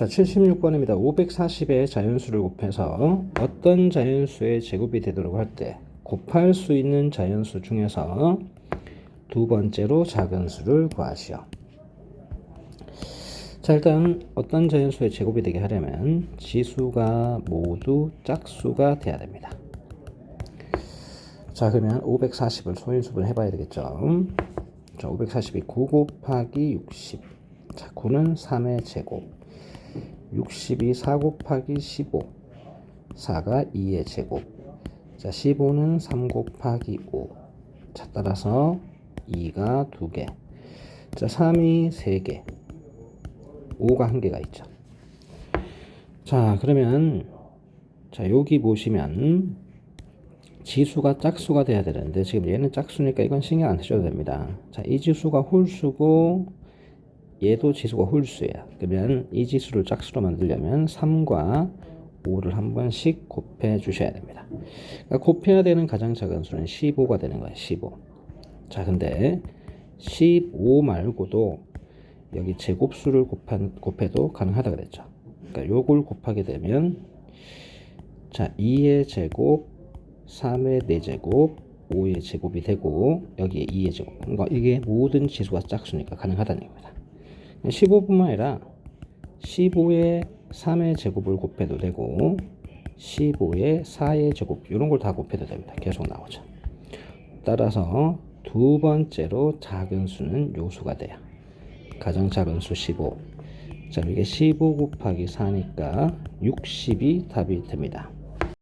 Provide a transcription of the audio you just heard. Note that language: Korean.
자, 76번입니다. 540의 자연수를 곱해서 어떤 자연수의 제곱이 되도록 할 때 곱할 수 있는 자연수 중에서 두 번째로 작은 수를 구하시오. 자, 일단 어떤 자연수의 제곱이 되게 하려면 지수가 모두 짝수가 돼야 됩니다. 자, 그러면 540을 소인수분 해봐야 되겠죠. 자, 540이 9 곱하기 60. 자, 9는 3의 제곱. 60이 4 곱하기 15. 4가 2의 제곱. 자, 15는 3 곱하기 5. 자, 따라서 2가 2개. 자, 3이 3개. 5가 1개가 있죠. 자, 그러면 자, 여기 보시면 지수가 짝수가 돼야 되는데 지금 얘는 짝수니까 이건 신경 안 쓰셔도 됩니다. 자, 이 지수가 홀수고 얘도 지수가 홀수야. 그러면 이 지수를 짝수로 만들려면 3과 5를 한 번씩 곱해 주셔야 됩니다. 그러니까 곱해야 되는 가장 작은 수는 15가 되는 거예요. 15. 자, 근데 15 말고도 여기 제곱수를 곱한, 곱해도 가능하다 그랬죠. 그러니까 요걸 곱하게 되면 자, 2의 제곱, 3의 4제곱, 5의 제곱이 되고 여기에 2의 제곱. 그러니까 이게 모든 지수가 짝수니까 가능하다는 겁니다. 15뿐만 아니라 15의 3의 제곱을 곱해도 되고 15의 4의 제곱 이런 걸 다 곱해도 됩니다. 계속 나오죠. 따라서 두 번째로 작은 수는 요수가 돼요. 가장 작은 수 15. 자, 이게 15 곱하기 4니까 60이 답이 됩니다.